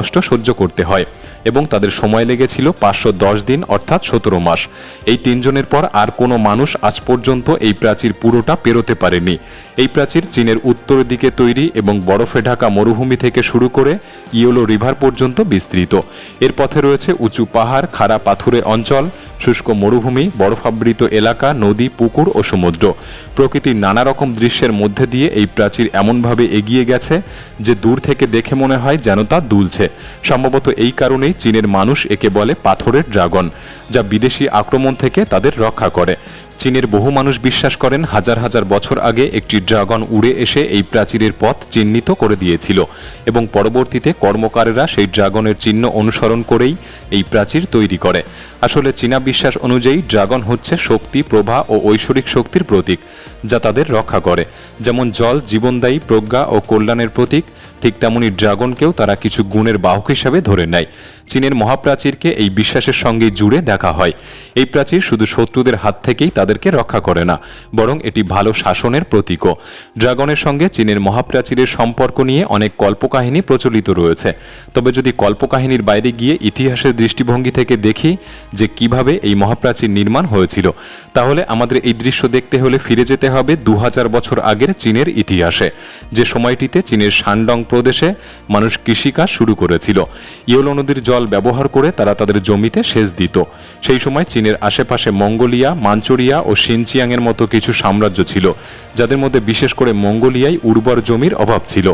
কষ্ট সহ্য করতে হয় এবং তাদের সময় লেগেছিল পাঁচশো দশ দিন অর্থাৎ সতেরো মাস। এই তিনজনের পর আর কোনো মানুষ আজ পর্যন্ত এই প্রাচীর পুরোটা পেরোতে পারেনি। এই প্রাচীর চীনের উত্তর দিকে তৈরি এবং বরফে ঢাকা মরুভূমি থেকে শুরু করে ইয়োলো রিভার পর্যন্ত বিস্তৃত। এর পথে রয়েছে উঁচু পাহাড়, খাড়া পাথুরে অঞ্চল শুষ্ক মরুভূমি, বরফাবৃত এলাকা, নদী, পুকুর ও সমুদ্র। প্রকৃতির নানা রকম দৃশ্যের মধ্যে দিয়ে এই প্রাচীর এমনভাবে এগিয়ে গেছে যে দূর থেকে দেখে মনে হয় যেন তা দুলছে। সম্ভবত এই কারণেই চীনের মানুষ একে বলে পাথরের ড্রাগন, যা বিদেশি আক্রমণ থেকে তাদের রক্ষা করে। চীনের বহু মানুষ বিশ্বাস করেন হাজার হাজার বছর আগে একটি ড্রাগন উড়ে এসে এই প্রাচীরের পথ চিহ্নিত করে দিয়েছিল এবং পরবর্তীতে কর্মকারেরা সেই ড্রাগনের চিহ্ন অনুসরণ করেই এই প্রাচীর তৈরি করে। আসলে চীনা বিশ্বাস অনুযায়ী ড্রাগন হচ্ছে শক্তি, প্রভা ও ঐশ্বরিক শক্তির প্রতীক, যা তাদের রক্ষা করে। যেমন জল, জীবনদায়ী, প্রজ্ঞা ও কল্যাণের প্রতীক, ঠিক তেমনি ড্রাগনকেও তারা কিছু গুণের বাহক হিসাবে ধরে নেয়। চীনের মহাপ্রাচীরকে এই বিশ্বাসের সঙ্গে জুড়ে দেখা হয়। এই প্রাচীর শুধু শত্রুদের হাত থেকেই তাদেরকে রক্ষা করে না, বরং এটি ভালো শাসনের প্রতীকও। ড্রাগনের সঙ্গে চীনের মহাপ্রাচীরের সম্পর্ক নিয়ে অনেক কল্পকাহিনী প্রচলিত রয়েছে। তবে যদি কল্পকাহিনীর বাইরে গিয়ে ইতিহাসের দৃষ্টিভঙ্গি থেকে দেখি যে কীভাবে এই মহাপ্রাচীর নির্মাণ হয়েছিল, তাহলে আমাদের এই দৃশ্য দেখতে হলে ফিরে যেতে হবে দু হাজার বছর আগের চীনের ইতিহাসে, যে সময়টিতে চীনের শানডং প্রদেশে মানুষ কৃষিকাজ শুরু করেছিল। ইয়োলো নদীর জল ব্যবহার করে তারা তাদের জমিতে সেচ দিত। সেই সময় চীনের আশেপাশে মঙ্গোলিয়া, মাঞ্চুরিয়া ও সিনচিয়াংয়ের মতো কিছু সাম্রাজ্য ছিল, যাদের মধ্যে বিশেষ করে মঙ্গোলিয়ায় উর্বর জমির অভাব ছিল।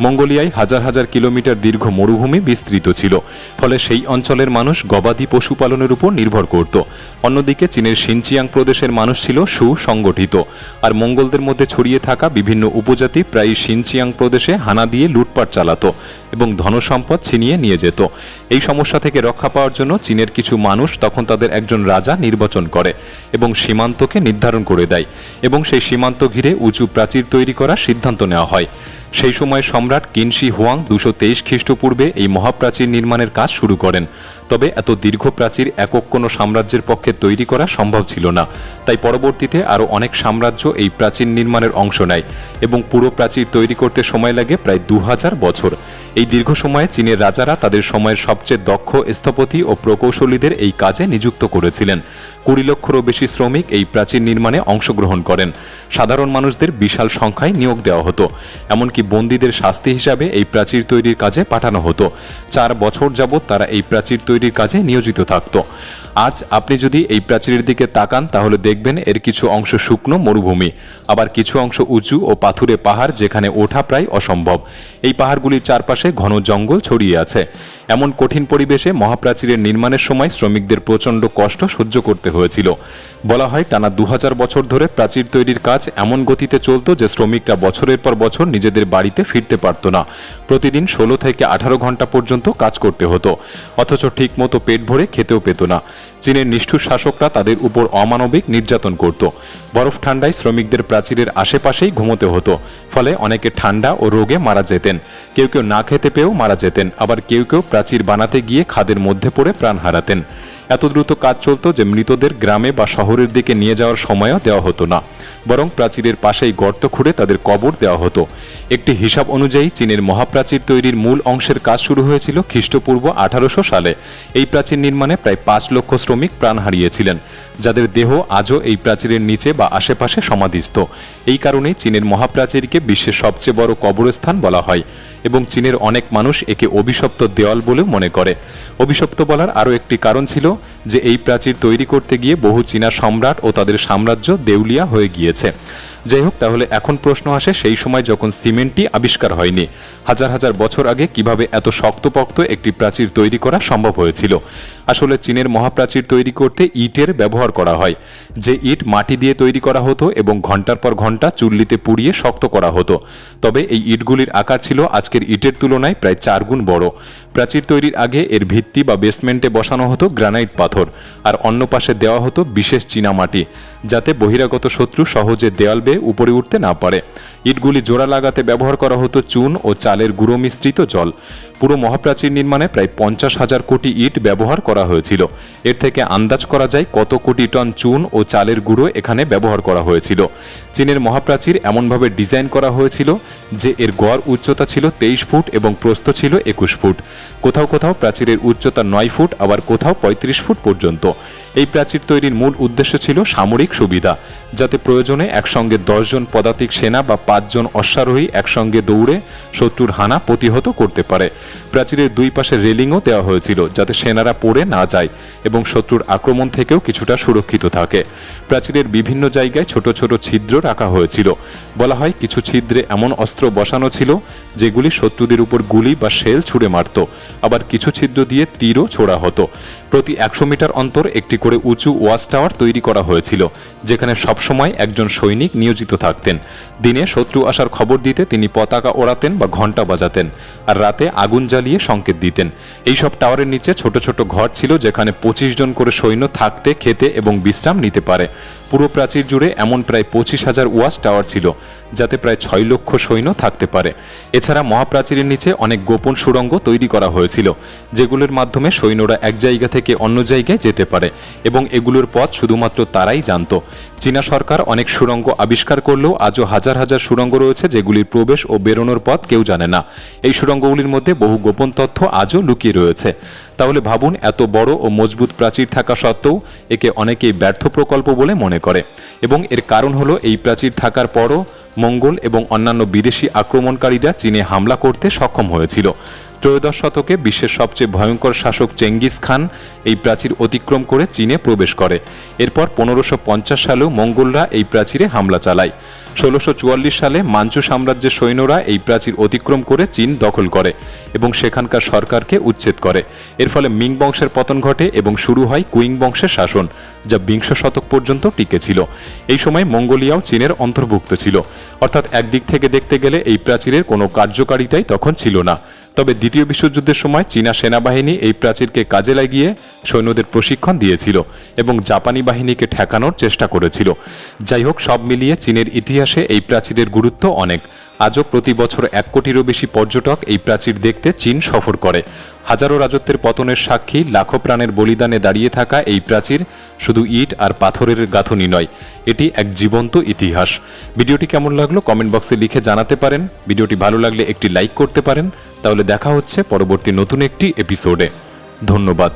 মঙ্গোলিয়ায় হাজার হাজার কিলোমিটার দীর্ঘ মরুভূমি বিস্তৃত ছিল, ফলে সেই অঞ্চলের মানুষ গবাদি পশুপালনের উপর নির্ভর করত। অন্যদিকে চীনের সিনচিয়াং প্রদেশের মানুষ ছিল সুসংগঠিত, আর মঙ্গলদের মধ্যে ছড়িয়ে থাকা বিভিন্ন উপজাতি প্রায় সিনচিয়াং প্রদেশে হানা দিয়ে লুটপাট চালাতো এবং ধনসম্পদ ছিনিয়ে নিয়ে যেত। এই সমস্যা থেকে রক্ষা পাওয়ার জন্য চীনের কিছু মানুষ তখন তাদের একজন রাজা নির্বাচন করে এবং সীমান্তকে নির্ধারণ করে দেয় এবং সেই সীমান্ত ঘিরে উঁচু প্রাচীর তৈরি করার সিদ্ধান্ত নেওয়া হয়। সেই সময় সম্রাট কিনশি হুয়াং দুশো তেইশ খ্রিস্টপূর্বে এই মহাপ্রাচীর নির্মাণের কাজ শুরু করেন। তবে এত দীর্ঘ প্রাচীর একক কোনো সাম্রাজ্যের পক্ষে তৈরি করা সম্ভব ছিল না। তাই পরবর্তীতে আরও অনেক সাম্রাজ্য এই প্রাচীর নির্মাণের অংশ নেয় এবং পুরো প্রাচীর তৈরি করতে সময় লাগে প্রায় দু হাজার বছর। এই দীর্ঘ সময়ে চীনের রাজারা তাদের সময়ের সবচেয়ে দক্ষ, স্থপতি ও প্রকৌশলীদের এই কাজে নিযুক্ত করেছিলেন। কুড়ি লক্ষেরও বেশি শ্রমিক এই প্রাচীর নির্মাণে অংশগ্রহণ করেন। সাধারণ মানুষদের বিশাল সংখ্যায় নিয়োগ দেওয়া হতো। এমনকি বন্দীদের শাস্তি হিসাবে এই প্রাচীর তৈরির কাজে পাঠানো হতো। চার বছর যাবৎ তারা এই প্রাচীর তৈরির কাজে নিয়োজিত থাকত। আজ আপনি যদি এই প্রাচীরের দিকে তাকান, তাহলে দেখবেন এর কিছু অংশ শুকনো মরুভূমি, আবার কিছু অংশ উঁচু ও পাথুরে পাহাড় যেখানে ওঠা প্রায় অসম্ভব। এই পাহাড়গুলির চারপাশে ঘন জঙ্গল ছড়িয়ে আছে। এমন কঠিন পরিবেশে মহাপ্রাচীরের নির্মাণের সময় শ্রমিকদের প্রচণ্ড কষ্ট সহ্য করতে হয়েছিল। বলা হয় টানা দু হাজার বছর ধরে প্রাচীর তৈরির কাজ এমন গতিতে চলত যে শ্রমিকরা বছরের পর বছর নিজেদের বাড়িতে ফিরতে পারত না। প্রতিদিন ষোলো থেকে আঠারো ঘণ্টা পর্যন্ত কাজ করতে হতো। অথচ ঠিকমতো পেট ভরে খেতেও পেত না। চীনের নিষ্ঠুর শাসকরা তাদের উপর অমানবিক নির্যাতন করত। বরফ ঠান্ডায় শ্রমিকদের প্রাচীরের আশেপাশেই ঘুমোতে হতো। ফলে অনেকে ঠান্ডা ও রোগে মারা যেতেন। কেউ কেউ না খেতে পেয়েও মারা যেতেন। আবার কেউ কেউ প্রাচীর বানাতে গিয়ে খাদের মধ্যে পড়ে প্রাণ হারাতেন। এত দ্রুত কাজ চলত যে মৃতদের গ্রামে বা শহরের দিকে নিয়ে যাওয়ার সময়ও দেওয়া হতো না। বরং প্রাচীরের পাশেই গর্ত খুঁড়ে তাদের কবর দেওয়া হতো। একটি হিসাব অনুযায়ী চীনের মহাপ্রাচীর তৈরির মূল অংশের কাজ শুরু হয়েছিল খ্রিস্টপূর্ব আঠারোশো সালে। এই প্রাচীর নির্মাণে প্রায় পাঁচ লক্ষ শ্রমিক প্রাণ হারিয়েছিলেন, যাদের দেহ আজও এই প্রাচীরের নিচে বা আশেপাশে সমাধিস্থ। এই কারণেই চীনের মহাপ্রাচীরকে বিশ্বের সবচেয়ে বড় কবরস্থান বলা হয় এবং চীনের অনেক মানুষ একে অভিশপ্ত দেওয়াল বলেও মনে করে। অভিশপ্ত বলার আরও একটি কারণ ছিল যে এই প্রাচীর তৈরি করতে গিয়ে বহু চীনা সম্রাট ও তাদের সাম্রাজ্য দেউলিয়া হয়ে গিয়েছে। যাই হোক, তাহলে এখন প্রশ্ন আসে, সেই সময় যখন সিমেন্টটি আবিষ্কার হয়নি, হাজার হাজার বছর আগে কীভাবে এত শক্তপোক্ত একটি প্রাচীর তৈরি করা সম্ভব হয়েছিল? আসলে চীনের মহাপ্রাচীর তৈরি করতে ইটের ব্যবহার করা হয়, যে ইট মাটি দিয়ে তৈরি করা হতো এবং ঘণ্টার পর ঘণ্টা চুল্লিতে পুড়িয়ে শক্ত করা হতো। তবে এই ইটগুলির আকার ছিল আজকের ইটের তুলনায় প্রায় চার গুণ বড়। প্রাচীর তৈরির আগে এর ভিত্তি বা বেসমেন্টে বসানো হতো গ্রানাইট পাথর, আর অন্য পাশে দেওয়া হতো বিশেষ চীনামাটি যাতে বহিরাগত শত্রু সহজে দেওয়াল বেয়ে উপরে উঠতে না পারে। ইটগুলি জোড়া লাগাতে ব্যবহার করা হতো চুন ও চালের গুঁড়ো মিশ্রিত জল। পুরো মহাপ্রাচীর নির্মাণে প্রায় পঞ্চাশ হাজার কোটি ইট ব্যবহার করা হয়েছিল। এর থেকে আন্দাজ করা যায় কত কোটি টন চুন ও চালের গুঁড়ো এখানে ব্যবহার করা হয়েছিল। চীনের মহাপ্রাচীর এমনভাবে ডিজাইন করা হয়েছিল যে এর গড় উচ্চতা ছিল তেইশ ফুট এবং প্রস্থ ছিল একুশ ফুট। কোথাও কোথাও প্রাচীরের উচ্চতা নয় ফুট, আবার কোথাও পঁয়ত্রিশ ফুট পর্যন্ত। এই প্রাচীর তৈরির মূল উদ্দেশ্য ছিল সামরিক সুবিধা, যাতে প্রয়োজনে একসঙ্গে দশজন পদাতিক সেনা বা পাঁচজন অশ্বারোহী একসঙ্গে দৌড়ে শত্রুর হানা প্রতিহত করতে পারে। প্রাচীরের দুই পাশে রেলিংও দেওয়া হয়েছিল যাতে সেনারা পড়ে না যায় এবং শত্রুর আক্রমণ থেকেও কিছুটা সুরক্ষিত থাকে। প্রাচীরের বিভিন্ন জায়গায় ছোট ছোট ছিদ্র রাখা হয়েছিল। বলা হয় কিছু ছিদ্রে এমন অস্ত্র বসানো ছিল যেগুলি শত্রুদের উপর গুলি বা শেল ছুড়ে মারত। আবার কিছু ছিদ্র দিয়ে তীরও ছোড়া হতো। প্রতি একশো মিটার অন্তর একটি করে উঁচু ওয়াচ টাওয়ার তৈরি করা হয়েছিল, যেখানে সবসময় একজন সৈনিক নিয়োজিত থাকতেন। দিনে শত্রু আসার খবর দিতে তিনি পতাকা ওড়াতেন বা ঘণ্টা বাজাতেন আর রাতে আগুন জ্বালিয়ে সংকেত দিতেন। এইসব টাওয়ারের নিচে ছোট ছোট ঘর ছিল যেখানে পঁচিশ জন করে সৈন্য থাকতে, খেতে এবং বিশ্রাম নিতে পারে। পুরো প্রাচীর জুড়ে এমন প্রায় পঁচিশ হাজার ওয়াচ টাওয়ার ছিল, যাতে প্রায় ছয় লক্ষ সৈন্য থাকতে পারে। এছাড়া মহাপ্রাচীরের নিচে অনেক গোপন সুড়ঙ্গ তৈরি করা হয়েছিল, যেগুলোর মাধ্যমে সৈন্যরা এক জায়গা থেকে অন্য জায়গায় যেতে পারে এবং এগুলোর পথ শুধুমাত্র তারাই জানত। চীনা সরকার অনেক সুড়ঙ্গ আবিষ্কার করলেও আজও হাজার হাজার সুড়ঙ্গ রয়েছে যেগুলির প্রবেশ ও বেরোনোর পথ কেউ জানে না। এই সুড়ঙ্গগুলির মধ্যে বহু গোপন তথ্য আজও লুকিয়ে রয়েছে। তাহলে ভাবুন, এত বড় ও মজবুত প্রাচীর থাকা সত্ত্বেও একে অনেকেই ব্যর্থ প্রকল্প বলে মনে করে এবং এর কারণ হলো এই প্রাচীর থাকার পরও মঙ্গল এবং অন্যান্য বিদেশি আক্রমণকারীরা চীনে হামলা করতে সক্ষম হয়েছিল। ত্রয়োদশ শতকে বিশ্বের সবচেয়ে ভয়ঙ্কর শাসক চেঙ্গিস খান এই প্রাচীর অতিক্রম করে চীনে প্রবেশ করে। এরপর পনেরোশো পঞ্চাশ সালেও মঙ্গলরা এই প্রাচীরে হামলা চালায়। ষোলোশো চুয়াল্লিশ সালে মাঞ্চু সাম্রাজ্যের সৈন্যরা এই প্রাচীর অতিক্রম করে চীন দখল করে এবং সেখানকার সরকারকে উচ্ছেদ করে। এর ফলে মিং বংশের পতন ঘটে এবং শুরু হয় কুইং বংশের শাসন, যা বিংশ শতক পর্যন্ত টিকেছিল এই সময় মঙ্গোলিয়াও চীনের অন্তর্ভুক্ত ছিল। অর্থাৎ একদিক থেকে দেখতে গেলে এই প্রাচীরের কোনো কার্যকারিতাই তখন ছিল না। তবে দ্বিতীয় বিশ্বযুদ্ধের সময় চীনা সেনাবাহিনী এই প্রাচীরকে কাজে লাগিয়ে সৈন্যদের প্রশিক্ষণ দিয়েছিল এবং জাপানি বাহিনীকে ঠেকানোর চেষ্টা করেছিল। যাই হোক, সব মিলিয়ে চীনের ইতিহাসে এই প্রাচীরের গুরুত্ব অনেক। আজও প্রতি বছর এক কোটিরও বেশি পর্যটক এই প্রাচীর দেখতে চীন সফর করে। হাজারো রাজত্বের পতনের সাক্ষী লাখো প্রাণের বলিদানে দাঁড়িয়ে থাকা এই প্রাচীর শুধু ইট আর পাথরের গাঁথনি নয়, এটি এক জীবন্ত ইতিহাস। ভিডিওটি কেমন লাগল কমেন্ট বক্সে লিখে জানাতে পারেন। ভিডিওটি ভালো লাগলে একটি লাইক করতে পারেন। তাহলে দেখা হচ্ছে পরবর্তী নতুন একটি এপিসোডে। ধন্যবাদ।